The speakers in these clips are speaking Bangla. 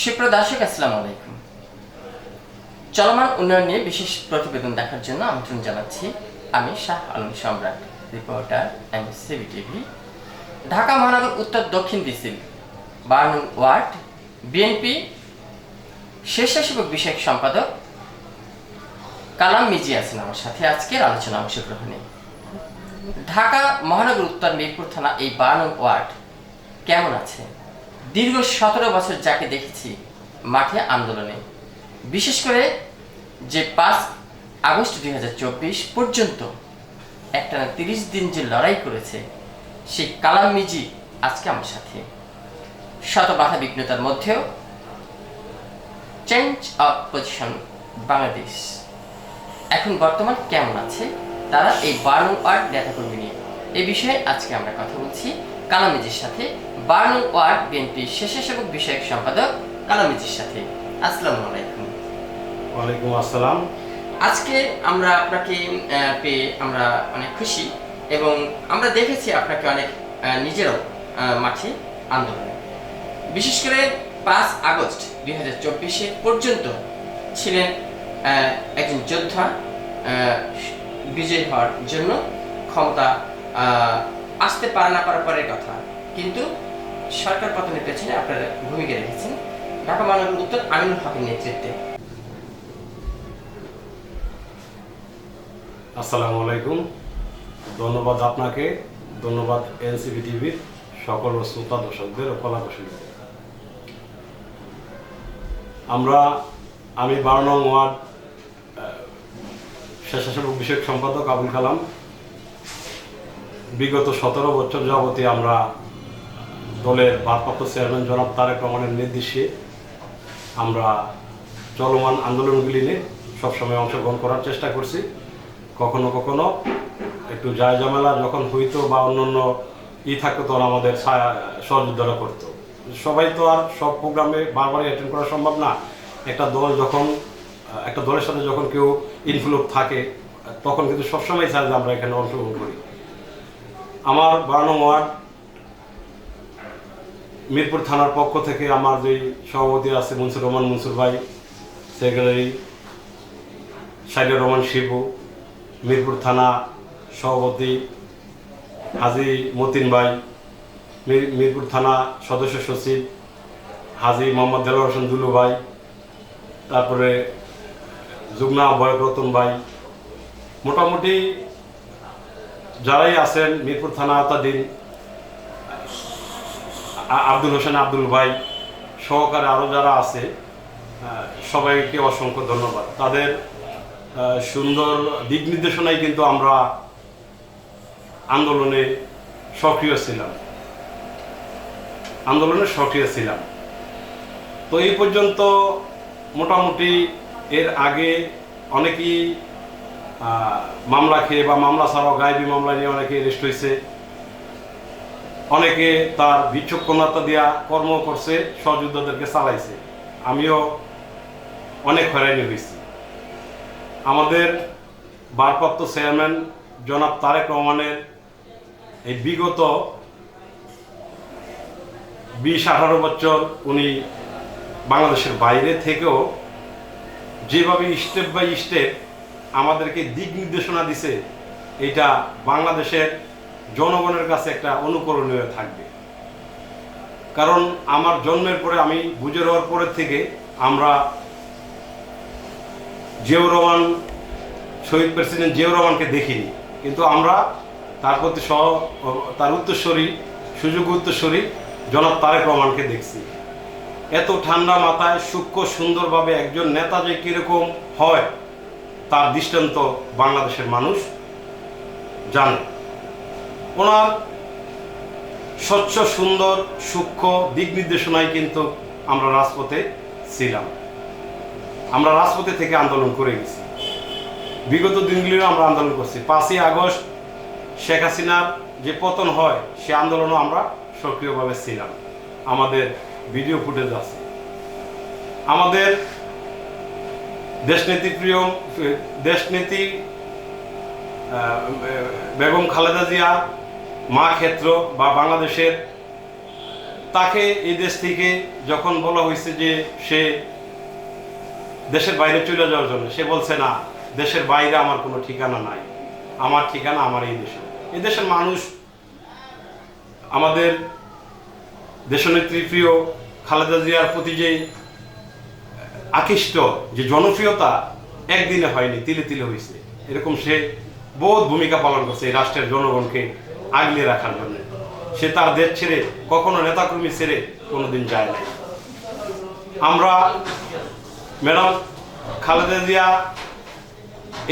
সুপ্রদর্শক আসসালামু আলাইকুম। চলমান উন্নয়ন নিয়ে বিশেষ প্রতিবেদন দেখার জন্য আমন্ত্রণ জানাচ্ছি আমি Shah Alam Samrat, reporter M CB TV, Dhaka মহানগর উত্তর দক্ষিণ ডিসিল বার্ন ওয়ার্ড, বিএনপি স্বেচ্ছাসেবক বিষয়ক সম্পাদক কালাম মিজি আছেন আমার সাথে। আজকের আলোচনা অংশগ্রহণে ঢাকা মহানগর উত্তর মিরপুর থানা এই বার্ন ওয়ার্ড কেমন আছে? দীর্ঘ সতেরো বছর যাকে দেখেছি মাঠে আন্দোলনে, বিশেষ করে যে পাঁচ আগস্ট দুই হাজার চব্বিশ পর্যন্ত একটানা তিরিশ দিন যে লড়াই করেছে, সেই কালাম মিজি আজকে আমার সাথে। শত বাধা বিঘ্নতার মধ্যেও চেঞ্জ অফ পজিশন বাংলাদেশ। এখন বর্তমান কেমন আছে, তারা এই বার্ন ওয়ার্ড নেতাকর্মী নিয়ে। এ বিষয়ে আজকে আমরা কথা বলছি কালামিজির সাথে। বার্ন ওয়ার্ড বিএনপি স্বেচ্ছাসেবক বিষয়ক সম্পাদক কালামিজির সাথে। আসসালামু আলাইকুম। ওয়ালাইকুম আসসালাম। আজকে আমরা আপনাকে পেয়ে আমরা অনেক খুশি এবং আমরা দেখেছি আপনাকে অনেক নিজেরাও মাঠে আন্দোলনে। বিশেষ করে পাঁচ আগস্ট দুই হাজার চব্বিশে পর্যন্ত ছিলেন আহ, একজন যোদ্ধা আহ, বিজয়ী হওয়ার জন্য ক্ষমতা আহ, আসতে পারে না পারার পরের কথা। কিন্তু সরকার পতনের পেছনে আপনারা ভূমিকা রেখেছেন। ঢাকা মহানগর উত্তর আমিনুল হকের নেতৃত্বে। আসসালামু আলাইকুম। ধন্যবাদ আপনাকে। ধন্যবাদ এনসিবি টিভির সকল শ্রোতা, দর্শকদের ও কলাকুশলীদের। আমরা, আমি বারো নং ওয়ার্ড স্বেচ্ছাসেবক বিষয়ক সম্পাদক আবুল কালাম। বিগত সতেরো বছর যাবতীয় আমরা দলের ভারপ্রাপ্ত চেয়ারম্যান জনাব তারেক রহমানের নির্দেশে আমরা চলমান আন্দোলনগুলি নিয়ে সবসময় অংশগ্রহণ করার চেষ্টা করছি। কখনো কখনো একটু যায় ঝামেলা যখন হইতো বা অন্যান্য ই থাকতো তখন আমাদের সহযোদ্ধারা করতো। সবাই তো আর সব প্রোগ্রামে বারবারই অ্যাটেন্ড করা সম্ভব না। একটা দল যখন, একটা দলের সাথে যখন কেউ ইনফ্লুপ থাকে, তখন কিন্তু সবসময় চায় যে আমরা এখানে অংশগ্রহণ করি। আমার বারানো ওয়ার্ড মিরপুর থানার পক্ষ থেকে আমার যেই সভাপতি আছে মনসুর রহমান মনসুর ভাই সেক্রেটারি সাইদুর রহমান শিবু, মিরপুর থানা সভাপতি হাজি মতিন ভাই মিরপুর থানা সদস্য সচিব হাজি মোহাম্মদ দেলোয়ার হোসেন দুলু ভাই, তারপরে যুগনা আহ্বায়ক রতন ভাই। মোটামুটি যারাই আছেন মিরপুর থানা আওতাধীন আ- আব্দুল হোসেন, আব্দুল ভাই সহকারে আরও যারা আছে সবাইকে অসংখ্য ধন্যবাদ। তাদের সুন্দর দিক নির্দেশনায় কিন্তু আমরা আন্দোলনে সক্রিয় ছিলাম। আন্দোলনে সক্রিয় ছিলাম। তো এই পর্যন্ত মোটামুটি এর আগে অনেকেই মামলা খেয়ে বা মামলা ছাড়াও গায়েবী মামলা নিয়ে অনেকে রেস্ট হয়েছে। অনেকে তার বিচক্ষণতা দেওয়া কর্ম করছে সহযোদ্ধাদেরকে চালাইছে। আমিও অনেক হয়রানি হয়েছি আমাদের ভারপ্রাপ্ত চেয়ারম্যান জনাব তারেক রহমানের এই বিগত বিশ আঠারো বছর উনি বাংলাদেশের বাইরে থেকেও যেভাবে স্টেপ বাই স্টেপ আমাদেরকে দিক নির্দেশনা দিছে, এটা বাংলাদেশের জনগণের কাছে একটা অনুকরণীয় থাকবে। কারণ আমার জন্মের পরে আমি বুঝে হওয়ার পরের থেকে আমরা জিয়াউর রহমান, শহীদ প্রেসিডেন্ট জিয়াউর রহমানকে দেখিনি। কিন্তু আমরা তার প্রতি সহ, তার উত্তরস্বরী সুযোগ উত্তরস্বরী জনাব তারেক রহমানকে দেখছি। এত ঠান্ডা মাথায় সূক্ষ্ম সুন্দরভাবে একজন নেতা যে কীরকম হয়, তার দৃষ্টান্ত বাংলাদেশের মানুষ জানে। ওনার স্বচ্ছ, সুন্দর, সূক্ষ্ম দিক নির্দেশনায় কিন্তু আমরা রাজপথে ছিলাম। আমরা রাজপথে থেকে আন্দোলন করে গেছি। বিগত দিনগুলিও আমরা আন্দোলন করছি। পাঁচই আগস্ট শেখ হাসিনার যে পতন হয়, সে আন্দোলনও আমরা সক্রিয়ভাবে ছিলাম। আমাদের ভিডিও ফুটেজ আছে। আমাদের দেশনীতি প্রিয় দেশনীতি বেগম খালেদা জিয়া মা ক্ষেত্র বা বাংলাদেশের, তাকে এই দেশ থেকে যখন বলা হয়েছে যে সে দেশের বাইরে চলে যাওয়ার জন্য, সে বলছে, না, দেশের বাইরে আমার কোনো ঠিকানা নাই। আমার ঠিকানা আমার এই দেশে। এই দেশের মানুষ আমাদের দেশনেত্রী প্রিয় খালেদা জিয়ার প্রতি যে আকৃষ্ট, যে জনপ্রিয়তা একদিনে হয়নি, তিলে তিলে হয়েছে। এরকম সে বহুত ভূমিকা পালন করছে এই রাষ্ট্রের জনগণকে। আগলে রাখার জন্য। সে তার দেশ ছেড়ে, কখনো নেতাকর্মী ছেড়ে কোনোদিন যায় নাই। আমরা ম্যাডাম খালেদা জিয়া,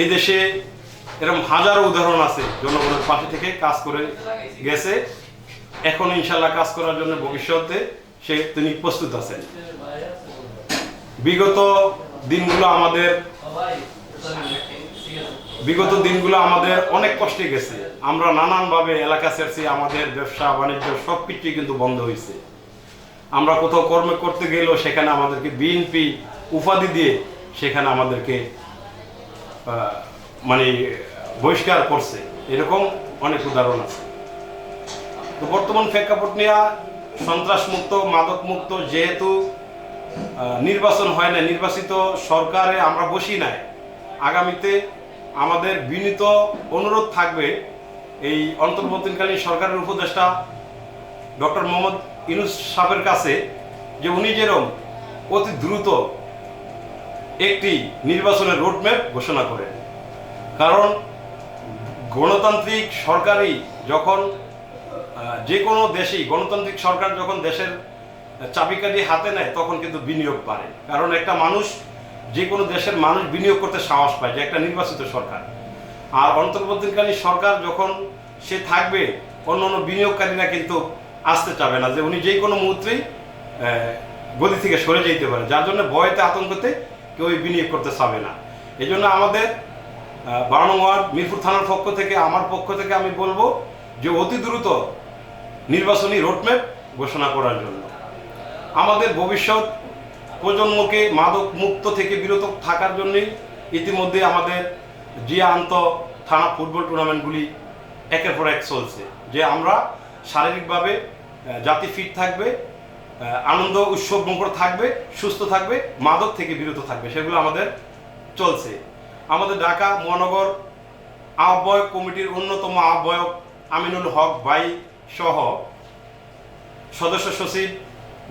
এই দেশে এরকম হাজারো উদাহরণ আছে, জনগণের পাশে থেকে কাজ করে গেছে। এখন ইনশাল্লাহ কাজ করার জন্য ভবিষ্যতে সে তিনি প্রস্তুত আছেন। বিগত দিনগুলো আমাদের বিগত দিনগুলো আমাদের অনেক কষ্টে গেছে। আমরা নানানভাবে এলাকা ছেড়ছি, আমাদের ব্যবসা, বাণিজ্য সব কিছুই কিন্তু বন্ধ হয়েছে। আমরা কোথাও কর্ম করতে গেলেও সেখানে আমাদেরকে বিএনপি উপাধি দিয়ে সেখানে আমাদেরকে মানে বহিষ্কার করছে। এরকম অনেক উদাহরণ আছে। তো বর্তমান প্রেক্ষাপট নিয়ে সন্ত্রাস মুক্ত মাদক মুক্ত যেহেতু নির্বাচন হয় না নির্বাচিত সরকারে আমরা বসি নাই। আগামীতে আমাদের বিনীত অনুরোধ থাকবে এই অন্তর্বর্তীকালীন সরকারের উপদেষ্টা ডক্টর মোহাম্মদ ইউনুস সাহেবের কাছে যে উনি যেরকম অতি দ্রুত একটি নির্বাচনের রোডম্যাপ ঘোষণা করেন। কারণ গণতান্ত্রিক সরকারই যখন যে কোনো দেশেই গণতান্ত্রিক সরকার যখন দেশের চাবিকাঠি হাতে নেয়, তখন কিন্তু বিনিয়োগ বাড়ে। কারণ একটা মানুষ যে কোনো দেশের মানুষ বিনিয়োগ করতে সাহস পায় যে একটা নির্বাচিত সরকার। আর অন্তর্বর্তীকালীন সরকার যখন সে থাকবে অন্য অন্য বিনিয়োগকারীরা কিন্তু আসতে চাবে না যে উনি যে কোনো মুহূর্তেই গদি থেকে সরে যেতে পারে। যার জন্য ভয়তে আতঙ্কতে কেউ বিনিয়োগ করতে চাবে না। এই জন্য আমাদের আহ, বারো ওয়ার্ড মিরপুর থানার পক্ষ থেকে আমার পক্ষ থেকে আমি বলব যে অতি দ্রুত নির্বাচনী রোডম্যাপ ঘোষণা করার জন্য। আমাদের ভবিষ্যৎ প্রজন্মকে মাদক মুক্ত থেকে বিরত থাকার জন্যই ইতিমধ্যে আমাদের জিয়া আন্ত থানা ফুটবল টুর্নামেন্টগুলি একের পর এক চলছে, যে আমরা শারীরিকভাবে জাতি ফিট থাকবে আনন্দ উৎসব মুখর থাকবে, সুস্থ থাকবে, মাদক থেকে বিরত থাকবে, সেগুলো আমাদের চলছে। আমাদের ঢাকা মহানগর আহ্বায়ক কমিটির অন্যতম আহ্বায়ক আমিনুল হক ভাই সহ সদস্য সচিব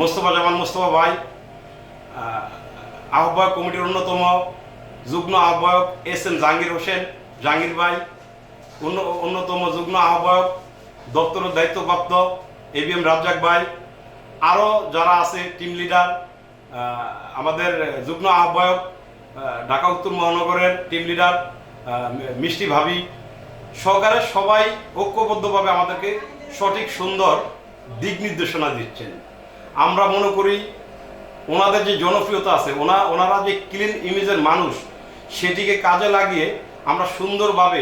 মোস্তফা জামান মোস্তফা ভাই আহ্বায়ক কমিটির অন্যতম যুগ্ম আহ্বায়ক এস এম জাহাঙ্গীর হোসেন, জাহাঙ্গীর ভাই। অন্য, অন্যতম যুগ্ম আহ্বায়ক দপ্তরের দায়িত্বপ্রাপ্ত এ বি এম রাজ্জাক ভাই। আরও যারা আছে টিম লিডার আমাদের যুগ্ম আহ্বায়ক ঢাকা, উত্তর মহানগরের টিম লিডার মিষ্টি ভাবি। সহকারে সবাই ঐক্যবদ্ধভাবে আমাদেরকে সঠিক, সুন্দর দিক নির্দেশনা দিচ্ছেন। আমরা মনে করি ওনাদের যে জনপ্রিয়তা আছে ওনা ওনারা যে ক্লিন ইমেজের মানুষ সেটিকে কাজে লাগিয়ে আমরা সুন্দরভাবে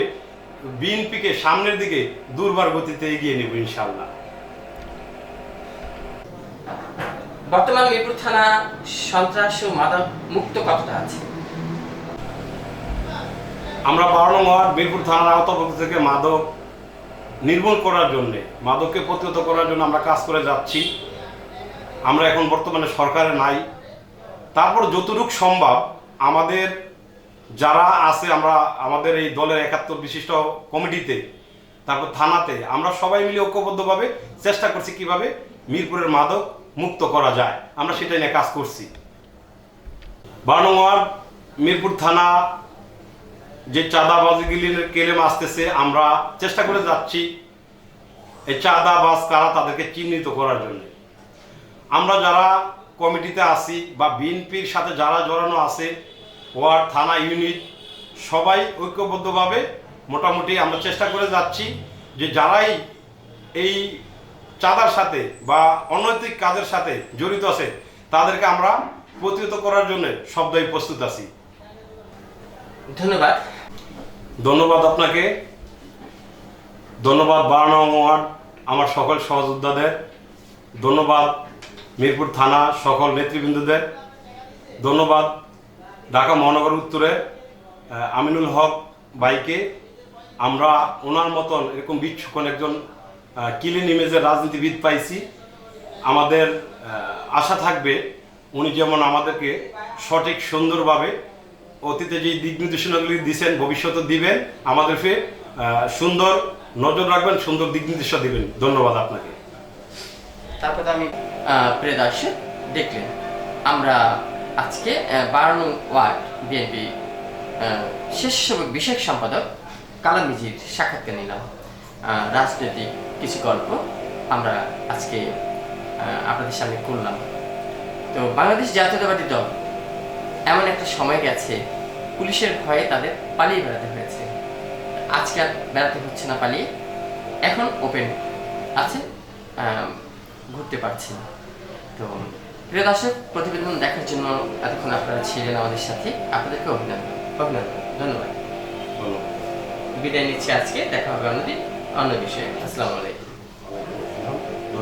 বিএনপিকে সামনের দিকে দুর্বার গতিতে এগিয়ে নেব ইনশাল্লাহ বর্তমান মিরপুর থানা সন্ত্রাস ও মাদক মুক্ত কতটা আছে? আমরা বারো ওয়ার্ড বীরপুর থানার আওতাভুক্ত থেকে মাদক নির্মূল করার জন্যে মাদককে প্রতিহত করার জন্য আমরা কাজ করে যাচ্ছি। আমরা এখন বর্তমানে সরকারে নাই। তারপর যতটুক সম্ভব আমাদের যারা আছে, আমরা আমাদের এই দলের একাত্তর বিশিষ্ট কমিটিতে, তারপর থানাতে, আমরা সবাই মিলে ঐক্যবদ্ধভাবে চেষ্টা করছি কীভাবে মিরপুরের মাদক মুক্ত করা যায়। আমরা সেটা নিয়ে কাজ করছি। বারো মিরপুর থানা, যে চাঁদাবাজিগুলির কেলেম আসতেছে, আমরা চেষ্টা করে যাচ্ছি এই চাঁদাবাজ কারা তাদেরকে চিহ্নিত করার জন্য। আমরা যারা কমিটিতে আছি বা বিএনপির সাথে যারা জড়ানো আছে ওয়ার্ড থানা ইউনিট সবাই ঐক্যবদ্ধভাবে মোটামুটি আমরা চেষ্টা করে যাচ্ছি যে যারাই এই চাঁদার সাথে বা অনৈতিক কাজের সাথে জড়িত আছে তাদেরকে আমরা প্রতিহত করার জন্য সবদাই প্রস্তুত আছি। ধন্যবাদ। ধন্যবাদ আপনাকে। ধন্যবাদ বারো নং ওয়ার্ড আমার সকল সহযোদ্ধাদের। ধন্যবাদ। মিরপুর থানা সকল নেতৃবৃন্দদের ধন্যবাদ। ঢাকা মহানগর উত্তরে আমিনুল হক বাইকে আমরা ওনার মতন এরকম বিচ্ছুকন একজন কিলিন ইমেজের রাজনীতিবিদ পাইছি। আমাদের আশা থাকবে উনি যেমন আমাদেরকে সঠিক, সুন্দরভাবে অতীতে যে দিক নির্দেশনাগুলি দিচ্ছেন ভবিষ্যতে দিবেন, আমাদেরকে সুন্দর নজর রাখবেন, সুন্দর দিক নির্দেশনা দিবেন। ধন্যবাদ আপনাকে। তারপরে আমি দর্শক, দেখলেন আমরা আজকে বারো নং ওয়ার্ড বিএনপি স্বেচ্ছাসেবক বিশেষ সম্পাদক কালাম মিজির সাক্ষাৎকার নিলাম। রাজনৈতিক কিছু গল্প আমরা আজকে আপনাদের সামনে করলাম তো বাংলাদেশ জাতীয়তাবাদী দল, এমন একটা সময় গেছে, পুলিশের ভয়ে তাদের পালিয়ে বেড়াতে হয়েছে। আজকে আর বেড়াতে হচ্ছে না, পালিয়ে এখন ওপেন আছে ঘুরতে পারছি না। তো প্রিয় দর্শক প্রতিবেদন দেখার জন্য এতক্ষণ আপনারা ছিলেন আমাদের সাথে। আপনাদেরকে অভিনন্দন। অভিনন্দন। ধন্যবাদ। বিদায় নিচ্ছি আজকে। দেখা হবে অন্যদিন অন্য বিষয়ে। আসসালামু আলাইকুম।